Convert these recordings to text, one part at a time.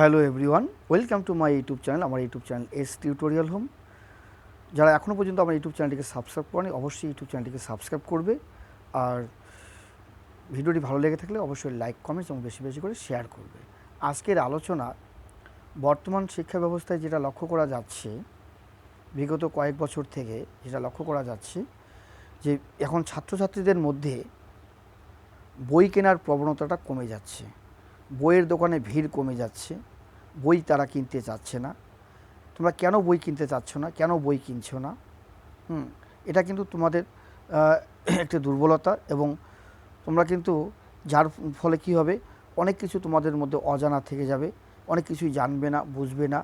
Hello everyone welcome to my YouTube channel আমার YouTube channel S tutorial home যারা এখনও পর্যন্ত আমার ইউটিউব চ্যানেলটিকে সাবস্ক্রাইব করেনি, অবশ্যই ইউটিউব চ্যানেলটিকে সাবস্ক্রাইব করবে। আর ভিডিওটি ভালো লেগে থাকলে অবশ্যই লাইক কমেন্টস এবং বেশি বেশি করে শেয়ার করবে। আজকের আলোচনা বর্তমান শিক্ষা ব্যবস্থায় যেটা লক্ষ্য করা যাচ্ছে, বিগত কয়েক বছর থেকে যেটা লক্ষ্য করা যাচ্ছে, যে এখন ছাত্রছাত্রীদের মধ্যে বই কেনার প্রবণতাটা কমে যাচ্ছে। বইয়ের দোকানে ভিড় কমে যাচ্ছে, বই তারা কিনতে চাচ্ছে না। তোমরা কেন বই কিনতে চাচ্ছ না? কেন বই কিনছো না? হুম, এটা কিন্তু তোমাদের একটি দুর্বলতা এবং তোমরা কিন্তু যার ফলে কি হবে? অনেক কিছু তোমাদের মধ্যে অজানা থেকে যাবে, অনেক কিছুই জানবে না, বুঝবে না।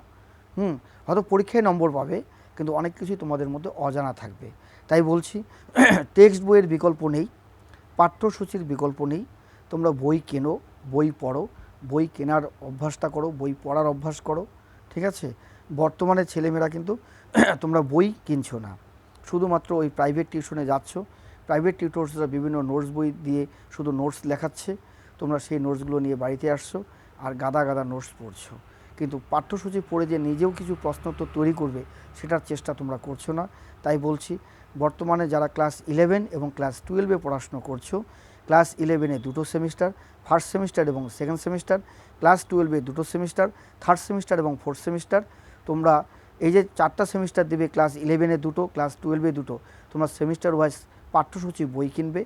হুম, হয়তো পরীক্ষায় নম্বর পাবে, কিন্তু অনেক কিছুই তোমাদের মধ্যে অজানা থাকবে। তাই বলছি, টেক্সট বইয়ের বিকল্প নেই, পাঠ্যসূচির বিকল্প নেই তোমরা বই কেনো, বই পড়ো, বই কেনার অভ্যাসটা করো, বই পড়ার অভ্যাস করো, ঠিক আছে? বর্তমানে ছেলেমেয়েরা কিন্তু তোমরা বই কিনছো না। শুধুমাত্র ওই প্রাইভেট টিউশনে যাচ্ছ। প্রাইভেট টিউটর্সরা বিভিন্ন নোটস বই দিয়ে শুধু নোটস লেখাচ্ছে। তোমরা সেই নোটসগুলো নিয়ে বাড়িতে আসছো আর গাদা গাদা নোটস পড়ছো। কিন্তু পাঠ্যসূচি পড়ে যে নিজেও কিছু প্রশ্নোত্তর তৈরি করবে, সেটার চেষ্টা তোমরা করছ না। তাই বলছি, বর্তমানে যারা ক্লাস ইলেভেন এবং ক্লাস টুয়েলভে পড়াশুনো করছ, ক্লাস ইলেভেনে দুটো সেমিস্টার ফার্স্ট সেমিস্টার এবং সেকেন্ড সেমিস্টার ক্লাস টুয়েলভে দুটো সেমিস্টার থার্ড সেমিস্টার এবং ফোর্থ সেমিস্টার তোমরা এই যে চারটা সেমিস্টার দেবে ক্লাস ইলেভেনে দুটো, ক্লাস টুয়েলভে দুটো, তোমরা সেমিস্টার ওয়াইজ পাঠ্যসূচি বই কিনবে।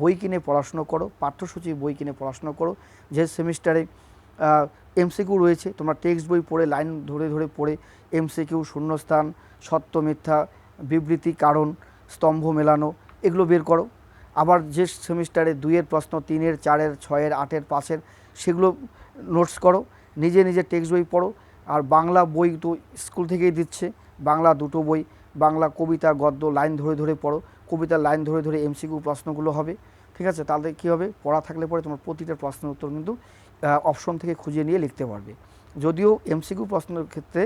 বই কিনে পড়াশুনো করো, পাঠ্যসূচি বই কিনে পড়াশুনো করো। যে সেমিস্টারে এমসিকিউ রয়েছে, তোমরা টেক্সট বই পড়ে লাইন ধরে ধরে পড়ে এমসিকিউ শূন্যস্থান, সত্য, মিথ্যা, বিবৃতি, কারণ, স্তম্ভ মেলানো, এগুলো বের করো। আবার যে সেমিস্টারে দুইয়ের প্রশ্ন, তিনের, চারের, ছয়ের, আটের, পাঁচের, সেগুলো নোটস করো, নিজে নিজে টেক্সট বই পড়ো। আর বাংলা বই তো স্কুল থেকেই দিচ্ছে, বাংলা দুটো বই, বাংলা কবিতা, গদ্য লাইন ধরে ধরে পড়ো, কবিতার লাইন ধরে ধরে এমসিকিউ প্রশ্নগুলো হবে। ঠিক আছে? তাহলে কী হবে? পড়া থাকলে পরে তোমার প্রতিটা প্রশ্নের উত্তর কিন্তু অপশন থেকে খুঁজে নিয়ে লিখতে পারবে। যদিও এমসিকিউ প্রশ্নের ক্ষেত্রে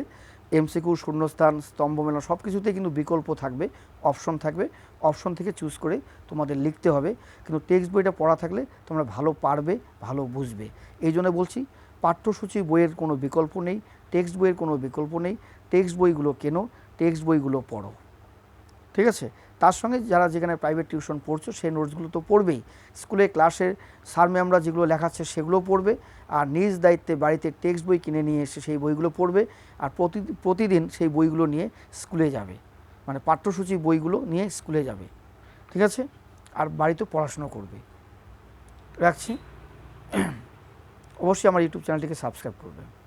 এমসিকিউ শূন্যস্থান স্তম্ভ মেলা সব কিছুতেই কিন্তু বিকল্প থাকবে অপশন থাকবে। অপশন থেকে চুজ করে তোমাদের লিখতে হবে। কিন্তু টেক্সট বইটা পড়া থাকলে তোমরা ভালো পারবে, ভালো বুঝবে। এই জন্য বলছি, পাঠ্যসূচি বইয়ের কোনো বিকল্প নেই টেক্সট বইয়ের কোনো বিকল্প নেই। টেক্সট বইগুলো কেনো টেক্সট বইগুলো পড়ো। ঠিক আছে? তার সঙ্গে যারা যেখানে প্রাইভেট টিউশন পড়ছো, সেই নোটসগুলো তো পড়বেই। স্কুলে ক্লাসের স্যার ম্যামরা যেগুলো লেখাচ্ছে সেগুলো পড়বে। আর নিজ দায়িত্বে বাড়িতে টেক্সট বই কিনে নিয়ে এসে সেই বইগুলো পড়বে। আর প্রতি, প্রতিদিন সেই বইগুলো নিয়ে স্কুলে যাবে। মানে পাঠ্যসূচি বইগুলো নিয়ে স্কুলে যাবে। ঠিক আছে? আর বাড়িতে পড়াশুনো করবে। রাখছি? অবশ্যই আমার ইউটিউব চ্যানেলটিকে সাবস্ক্রাইব করবে